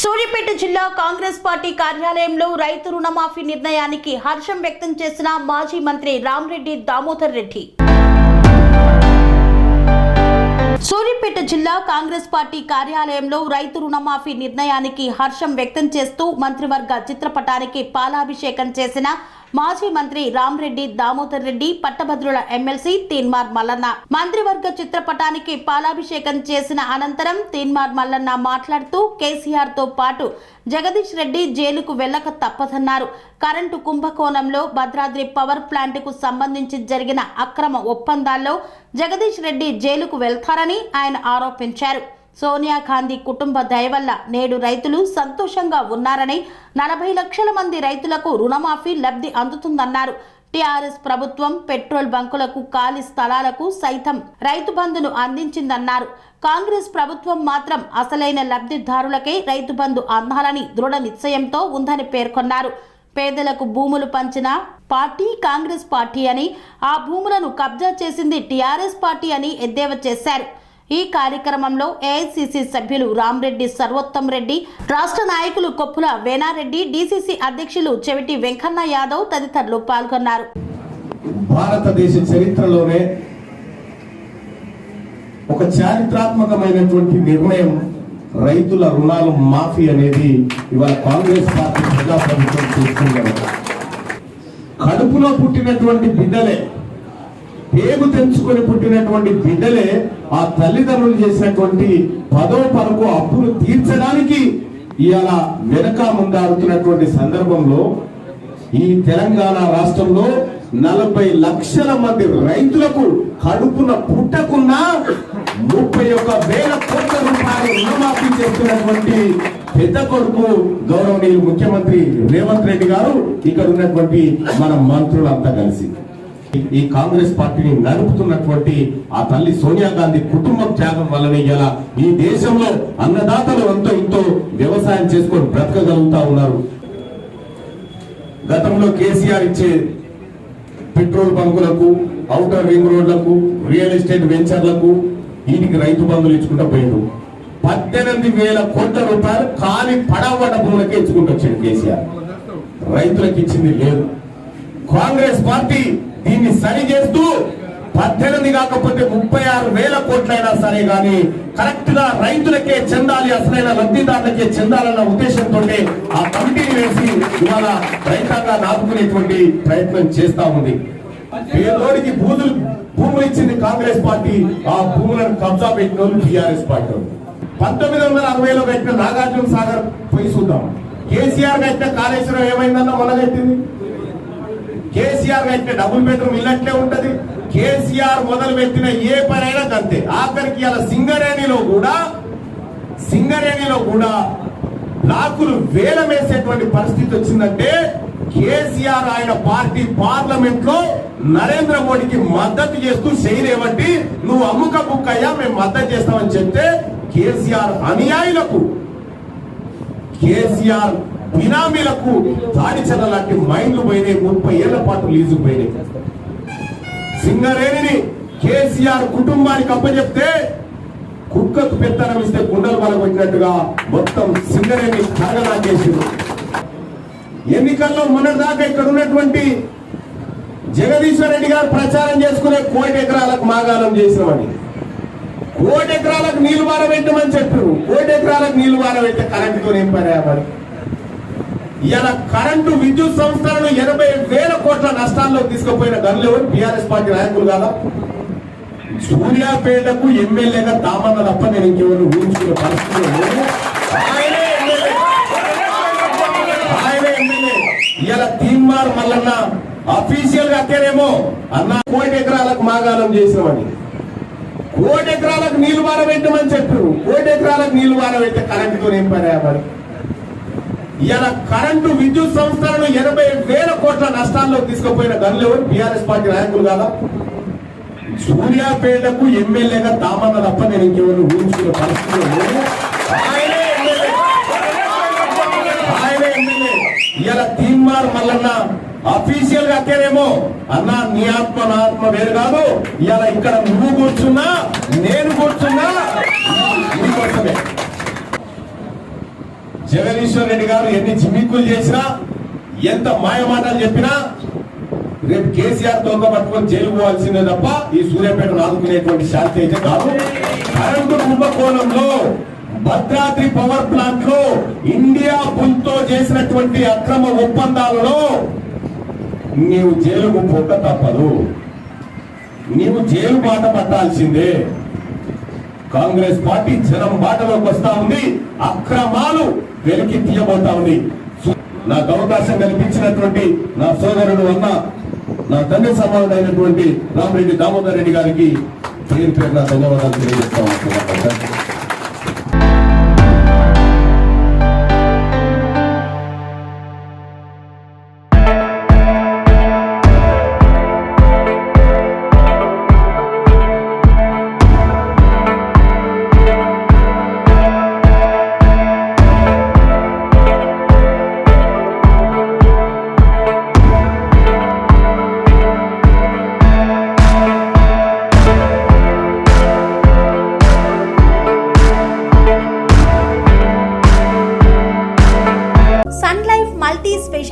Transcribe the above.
సూర్యాపేట జిల్లా కాంగ్రెస్ పార్టీ కార్యాలయంలో రైతు రుణమాఫీ నిర్ణయానికి హర్షం వ్యక్తం చేసిన మాజీ మంత్రి రామ్రెడ్డి దామోదర్ రెడ్డి. సూర్యాపేట జిల్లా కాంగ్రెస్ పార్టీ కార్యాలయంలో రైతు రుణమాఫీ నిర్ణయానికి హర్షం వ్యక్తం చేస్తూ మంత్రివర్గ చిత్రపటానికి పాలాభిషేకం చేసిన మాజీ మంత్రి రామ్రెడ్డి దామోదర్ రెడ్డి పట్టభద్రుల ఎమ్మెల్సీ తీన్మార్ మల్లన్న. మంత్రివర్గ చిత్రపటానికి పాలాభిషేకం చేసిన అనంతరం తీన్మార్ మల్లన్న మాట్లాడుతూ కేసీఆర్తో పాటు జగదీష్ రెడ్డి జైలుకు వెళ్ళక తప్పదన్నారు. కరెంటు కుంభకోణంలో భద్రాద్రి పవర్ ప్లాంట్కు సంబంధించి జరిగిన అక్రమ ఒప్పందాల్లో జగదీష్ రెడ్డి జైలుకు వెళ్తారని ఆయన ఆరోపించారు. సోనియా గాంధీ కుటుంబ దయ వల్ల నేడు రైతులు సంతోషంగా ఉన్నారని నలభై లక్షల మంది రైతులకు రుణమాఫీ లబ్ధి అందుతుందన్నారు. టీఆర్ఎస్ ప్రభుత్వం పెట్రోల్ బంకులకు ఖాళీ స్థలాలకు సైతం రైతు బంధును అందించిందన్నారు. కాంగ్రెస్ ప్రభుత్వం మాత్రం అసలైన లబ్ధిదారులకే రైతు బంధు అందాలని దృఢ నిశ్చయంతో ఉందని పేర్కొన్నారు. పేదలకు భూములు పంచిన పార్టీ కాంగ్రెస్ పార్టీ అని ఆ భూములను కబ్జా చేసింది టీఆర్ఎస్ పార్టీ అని ఎద్దేవా చేశారు. ఈ కార్యక్రమంలో ఏఐసిసి సభ్యులు రామ్రెడ్డి సర్వోత్తం రెడ్డి రాష్ట్ర నాయకులు కొప్పుల వేనారెడ్డి డిసిసి అధ్యక్షులు చెవిటి వెంకన్న యాదవ్ తదితరులు పాల్గొన్నారు. భారతదేశ చరిత్రలోనే ఒక చారిత్రాత్మకమైనటువంటి నిర్ణయం రైతుల రుణాలు మాఫీ అనేది ఇవాళ కాంగ్రెస్ పార్టీ ప్రజాప్రభుత్వం తీసుకుంటారు కడుపులో పుట్టినటువంటి బిడ్డలే పేరు తెంచుకొని పుట్టినటువంటి బిడ్డలే ఆ తల్లిదండ్రులు చేసినటువంటి పదో పరకు అప్పులు తీర్చడానికి ఇవాళ వెనక ముందాడుతున్నటువంటి సందర్భంలో ఈ తెలంగాణ రాష్ట్రంలో నలభై లక్షల మంది రైతులకు కడుపున పుట్టకున్నా ముప్పై ఒక్క వేల కోట్ల రూపాయలు రుణమాఫీ చేస్తున్నటువంటి పెద్ద కొడుకు గౌరవనీయులు ముఖ్యమంత్రి రేవంత్ రెడ్డి గారు ఇక్కడ ఉన్నటువంటి మన మంత్రులంతా కలిసి. ఈ కాంగ్రెస్ పార్టీని నడుపుతున్నటువంటి ఆ తల్లి సోనియా గాంధీ కుటుంబం త్యాగం వల్లనే ఇలా ఈ దేశంలో అన్నదాతలు ఎంతో ఇంతో వ్యవసాయం చేసుకొని బ్రతకగలుగుతా ఉన్నారు. గతంలో కేసీఆర్ ఇచ్చే పెట్రోల్ బంకులకు ఔటర్ రింగ్ రోడ్లకు రియల్ ఎస్టేట్ వెంచర్లకు వీటికి రైతు బంధువులు ఇచ్చుకుంటూ పోయిండు పద్దెనిమిది వేల కోట్ల రూపాయలు ఖాళీ పడవ డబ్బులకే ఇచ్చుకుంటూ వచ్చాడు కేసీఆర్. రైతులకు ఇచ్చింది లేదు. కాంగ్రెస్ పార్టీ దీన్ని సరి చేస్తూ పద్దెనిమిది కాకపోతే ముప్పై ఆరు వేల కోట్లైనా సరే గాని కరెక్ట్గా రైతులకే చెందాలి అసలైన లబ్ధిదారులకే చెందాలన్న ఉద్దేశంతో ఆ కమిటీని వేసి ఇవాళ రైతాంగాన్ని ఆదుకునేటువంటి ప్రయత్నం చేస్తా ఉంది. పేదోడికి భూములు భూములు ఇచ్చింది కాంగ్రెస్ పార్టీ ఆ భూములను కబ్జా పెట్టిన వాళ్ళు టీఆర్ఎస్ పార్టీ పంతొమ్మిది వందల అరవైలో పెట్టిన నాగార్జున సాగర్ పోయి చూద్దాం. కేసీఆర్ కట్టిన కాళేశ్వరం ఏమైందన్న మొన్న కేసీఆర్ పెట్టిన డబుల్ బెడ్రూమ్ ఇల్లట్లే ఉంటది. కేసీఆర్ మొదలు పెట్టిన ఏ పనైనా అంతే ఆఖరికి అలా సింగరేణిలో కూడా సింగరేణిలో కూడా లాకులు వేల వేసేటువంటి పరిస్థితి వచ్చిందంటే కేసీఆర్ ఆయన పార్టీ పార్లమెంట్లో నరేంద్ర మోడీకి మద్దతు చేస్తూ చేయలేబట్టి నువ్వు అమ్ముక బుక్కయ్యా మేము మద్దతు చేస్తామని చెప్తే కేసీఆర్ అనుయాయులకు కేసీఆర్ బినామీలకు దాడి లాంటి మైండ్లు పోయినాయి ముప్పై ఏళ్ళ పాటు లీజు పోయినాయి. సింగరేణిని కేసీఆర్ కుటుంబానికి అప్పచెప్తే కుక్కకు పెత్తనం ఇస్తే కుండలు బలగొట్టినట్టుగా మొత్తం సింగరేణి కరగలాగేసింది ఎన్నికల్లో మొన్నటిదాకా ఇక్కడ ఉన్నటువంటి జగదీశ్వర్ రెడ్డి గారు ప్రచారం చేసుకునే కోటి ఎకరాలకు మాగాణం చేసినామని కోటి ఎకరాలకు నీళ్ళు పారబెట్టమని చెప్పారు. కోటి ఎకరాలకు నీళ్ళు పారబెట్టే కరెంటుతో ఏం పని మరి ఇలా కరెంటు విద్యుత్ సంస్థలను ఎనభై వేల కోట్ల నష్టాల్లో తీసుకుపోయిన గనులు బీఆర్ఎస్ పార్టీ నాయకులు కాదా? సూర్యాపేటకు ఎమ్మెల్యేగా తామన్న తప్ప నేను ఇంకెవరు ఊహించుకునే పరిస్థితి లేదు. ఆయనే ఎమ్మెల్యే. ఇలా తీన్మార్ మల్లన్న అఫీషియల్గా అత్తేనేమో అన్న కోటి ఎకరాలకు మాగాలం చేసినామని కోటి ఎకరాలకు నీళ్ళు పారబెట్టమని చెప్పారు. కోటి ఎకరాలకు నీళ్ళు పారబెట్టే కరెంటుతో ఏం పని మరి? ఇలా కరెంటు విద్యుత్ సంస్థలను ఎనభై వేల కోట్ల నష్టాల్లో తీసుకుపోయిన గనులు బీఆర్ఎస్ పార్టీ నాయకులు కాదా? సూర్యాపేటకు ఎమ్మెల్యేగా తామన్న తప్ప నేను ఇంకెవరు ఊహించుకున్న పరిస్థితి ఆయనే ఎమ్మెల్యే. ఇలా తీన్మార్ మల్లన్న అఫీషియల్గా అత్తేనేమో అన్న నీ ఆత్మ నా ఆత్మ వేరు కాదు. ఇలా ఇక్కడ నువ్వు కూర్చున్నా నేను కూర్చున్నా నీకోసమే జగదీశ్వర్ రెడ్డి గారు ఎన్ని జిమ్మిక్కులు చేసినా ఎంత మాయమాటలు చెప్పినా రేపు కేసీఆర్ తోక పట్టుకొని జైలు పోవాల్సిందే తప్ప ఈ సూర్యాపేటను ఆదుకునేటువంటి శాంతి అయితే కాదు. కరెంటు కుంభకోణంలో భద్రాద్రి పవర్ ప్లాంట్లో ఇండియా బుల్తో చేసినటువంటి అక్రమ ఒప్పందాలలో నీవు జైలుకు పోక తప్పదు. నీవు జైలు బాట పట్టాల్సిందే. కాంగ్రెస్ పార్టీ జనం బాటలోకి వస్తా ఉంది అక్రమాలు వెలికి తీయబోతా ఉంది. నాకు అవకాశం కల్పించినటువంటి నా సోదరుడు అన్న నా తండ్రి సమానుడైనటువంటి రామరెడ్డి దామోదర్ రెడ్డి గారికి పేరు పేరు నా ధన్యవాదాలు తెలియజేస్తా